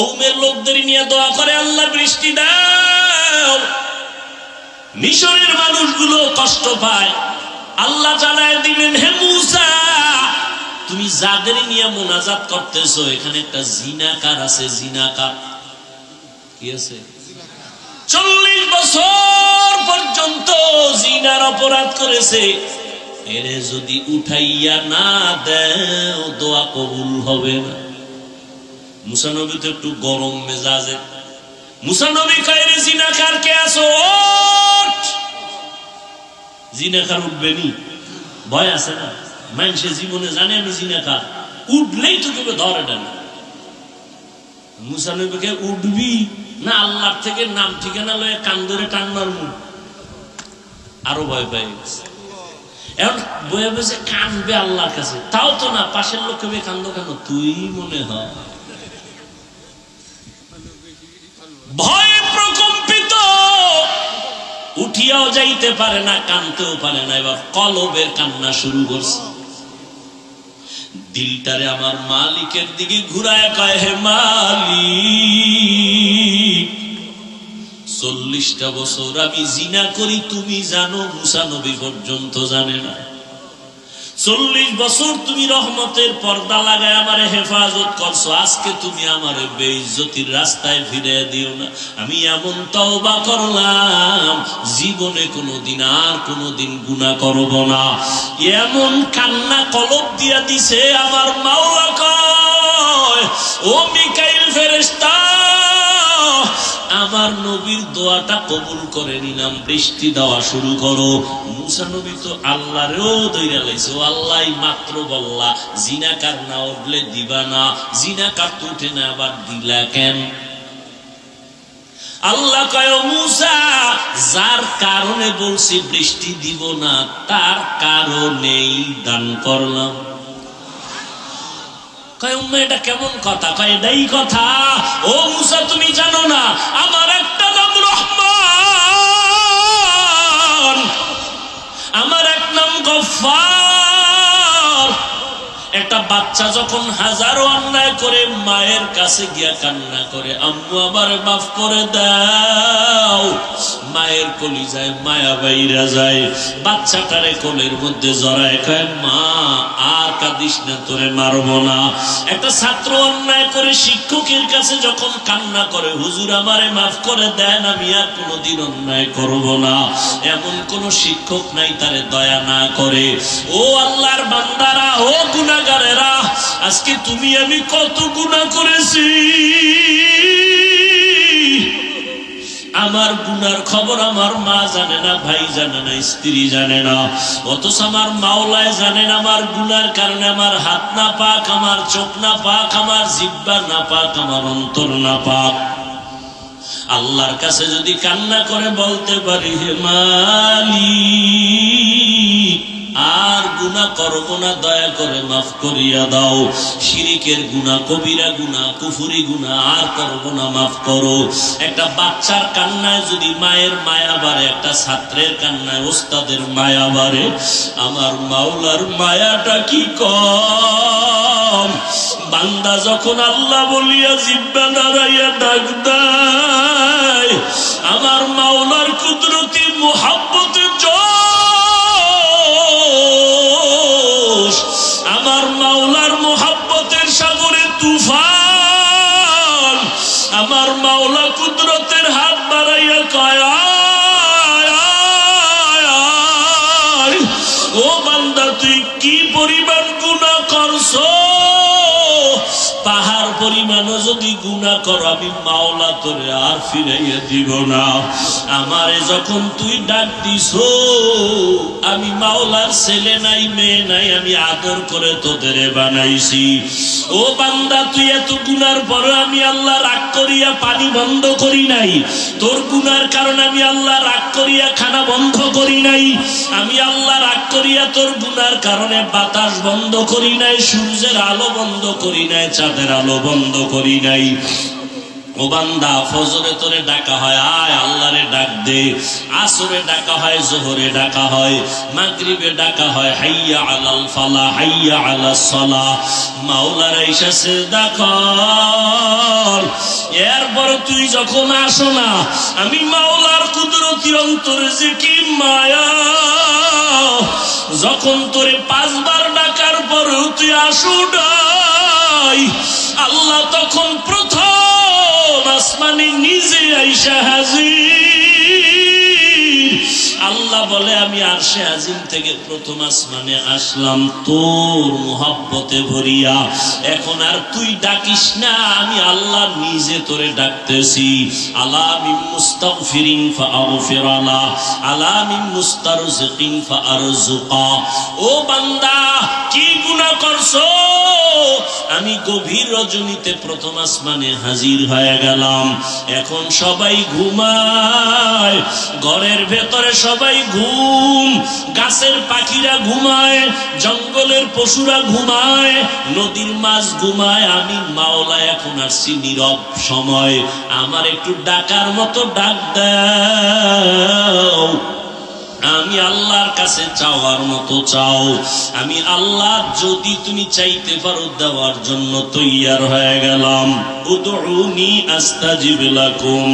কৌমের লোকদের নিয়ে দোয়া করে, আল্লাহ বৃষ্টি দাও। মিশরের মানুষগুলো কষ্ট পায়। আল্লাহ জানায় দিলেন হে মুসা, তুমি যাদের নিয়ে মোনাজাত করতেছো, এখানে একটা জিনাকার আছে, জিনাকার। কি আছে? চল্লিশ বছর পর্যন্ত জিনার অপরাধ করেছে। এরে যদি উঠাইয়া না দেও, দোয়া কবুল হবে না। মুসানবী তো একটু গরম মেজাজে। মুসানবী কায়রে জিনাকার কে আসো ওঠ! জিনাকার উঠবে নি? ভয় আছে না? মানুষে জীবনে জানে আমি জিনাকার উঠলেই তো কেউ ধরে না মুসানবীকে উঠবি? না আল্লাহর থেকে নাম ঠিকানা লয়ে কান ধরে টান মারবো? আরও ভয় পাই এখন বয়ে বসে কানবে আল্লাহর কাছে। তাও তো না, পাশের লোক কেবে কান্দ কেন? তুই মনে হয়। ভয়ে প্রকম্পিত। উঠিয়াও যাইতে পারে না, কানতেও পারে না। এবার কলবের কান্না শুরু করছে। দিলটারে আমার মালিকের দিকে ঘুরায় কয়, হে মালিক, চল্লিশটা বছর আমি জিনা করি, তুমি জানো মুসানবী পর্যন্ত জানে না। চল্লিশ বছর তুমি রহমতের পর্দা লাগায় আমারে হেফাজত করছ। আজকে তুমি আমারে বেইজ্জতির রাস্তায় ফিরে দিও না। আমি এমন তওবা করলাম, জীবনে কোনোদিন আর কোনোদিন গুনাহ করব না। এমন কান্না কলব দিয়া দিছে আমার মাওলা কয়, ও মিকাইল ফেরেশতা আমার নবীর দোয়াটা কবুল করে নিলাম, বৃষ্টি দেওয়া শুরু করো। মুসা নবী তো আল্লাহরেও দইরা লাইছে আল্লাহ মাত্র বললা জিনাকার না উঠলে দিবা না জিনাকার তো উঠে না আবার দিলা কেন? আল্লাহ কয় মুসা, যার কারণে বলছি বৃষ্টি দিব না, তার কারণেই দান করলাম। কয়, উম্মা, এটা কেমন কথা? কয় এটাই কথা। ও মুসা, তুমি জানো না, আমার একটা নাম রহমান। আমার এক নাম গফার একটা বাচ্চা যখন হাজারো অন্যায় করে মায়ের কাছে গিয়া কান্না করে, আম্মু আবার মাফ করে দাও। মায়ের কলি যায়, মায়া বাইরা যায়। বাচ্চাটারে কোলের মধ্যে জড়ায় কয়, মা, আর কাঁদিস না, তোরে মারবো না। একটা ছাত্র অন্যায় করে শিক্ষকের কাছে যখন কান্না করে, হুজুর আমারে মাফ করে দেন, আমি আর কোনোদিন অন্যায় করব না। এমন কোন শিক্ষক নাই, তারে দয়া না করে। ও আল্লাহর বান্দারা, ও গুনাগারেরা আজকে তুমি আমি কত গুনাহ করেছি। আমার গুনার খবর আমার মা জানে না, ভাই জানে না, স্ত্রী জানে না। অথচ আমার মাওলায় জানেন আমার গুনার কারণে আমার হাত না পাক, আমার চোখ না পাক, আমার জিব্বা না পাক, আমার অন্তর না পাক। আল্লাহর কাছে যদি কান্না করে বলতে পারি, হে মালিক গুনাহ করব না দয়া করে মাফ করিয়া দাও। শিরিকের গুনাহ, কবিরা গুনাহ, কুফুরি গুনাহ, আর করব না মাফ করো। একটা বাচ্চার কান্নায় যদি মায়ের মায়া বাড়ে, একটা ছাত্রের কান্নায় ওস্তাদের মায়া বাড়ে, আমার মাওলার মায়াটা কি কম? বান্দা যখন আল্লাহ বলিয়া জিব্বা দাঁড়াইয়া ডাক আমার মাওলার মাওলা কুদরতের হাত বাড়াইয়া কয়। ও বান্দা তুই কি পরিমাণ গুণা করছ পাহাড় পরিমাণও যদি গুণা কর, আমি মাওলা তোরে আর ফিরাইয়া দিব না। আমারে যখন তুই ডাক দিস আমি মাওলার ছেলে নাই, মেয়ে নাই, আমি আদর করে তোদের বানাইছি। ও বান্দা, তুই এত গুনার পরে আমি আল্লাহ রাগ করিয়া পানি বন্ধ করি নাই। তোর গুনার কারণে আমি আল্লাহ রাগ করিয়া খানা বন্ধ করি নাই। আমি আল্লাহ রাগ করিয়া তোর গুনার কারণে বাতাস বন্ধ করি নাই, সূর্যের আলো বন্ধ করি নাই চাঁদের আলো বন্ধ করি নাই। ফজরে তোরে ডাকা হয়, আয় আল্লাহরে ডাক দে। আসরে ডাকা হয়, জোহরে ডাকা হয়, মাগরিবে ডাকা হয়, হাইয়া আলাল ফালা, হাইয়া আলা মাওলার এরপর তুই যখন আসো না, আমি মাওলার কুদরতি অন্তরে যে কি মায়া। যখন তোরে পাঁচবার ডাকার পরেও তুই আসো নাই। আল্লাহ তখন প্রথম আসমানে নিজে আইসা হাজির। আল্লাহ বলে, আমি আরশে আজিম থেকে প্রথম আসমানে আসলাম, তোর মোহাব্বতে ভরিয়া। এখন আর তুই ডাকিস না, আমি আল্লাহ নিজে তোরে ডাকতেছি। আলা মিন মুস্তাগফিরিন ফাআগফির আলা আলা মিন মুস্তারজিকিন ফাআরজুকা ও বান্দা কি গুনাহ করছ? আমি গভীর রজনীতে প্রথম আসমানে হাজির হয়ে গেলাম। এখন সবাই ঘুমায়, ঘরের ভেতরে সবাই ঘুম, গাছের পাখিরা ঘুমায়, জঙ্গলের পশুরা ঘুমায়, নদীর মাছ ঘুমায়। আমি মাওলা এখন আসছি নীরব সময়। আমার একটু ডাকার মতো ডাক দাও। আমি আল্লাহর কাছে চাওয়ার মতো চাও। আমি আল্লাহ যদি তুমি চাইতে পারো দেওয়ার জন্য তৈয়ার হয়ে গেলাম। উদরুনি আস্তা লাকুম।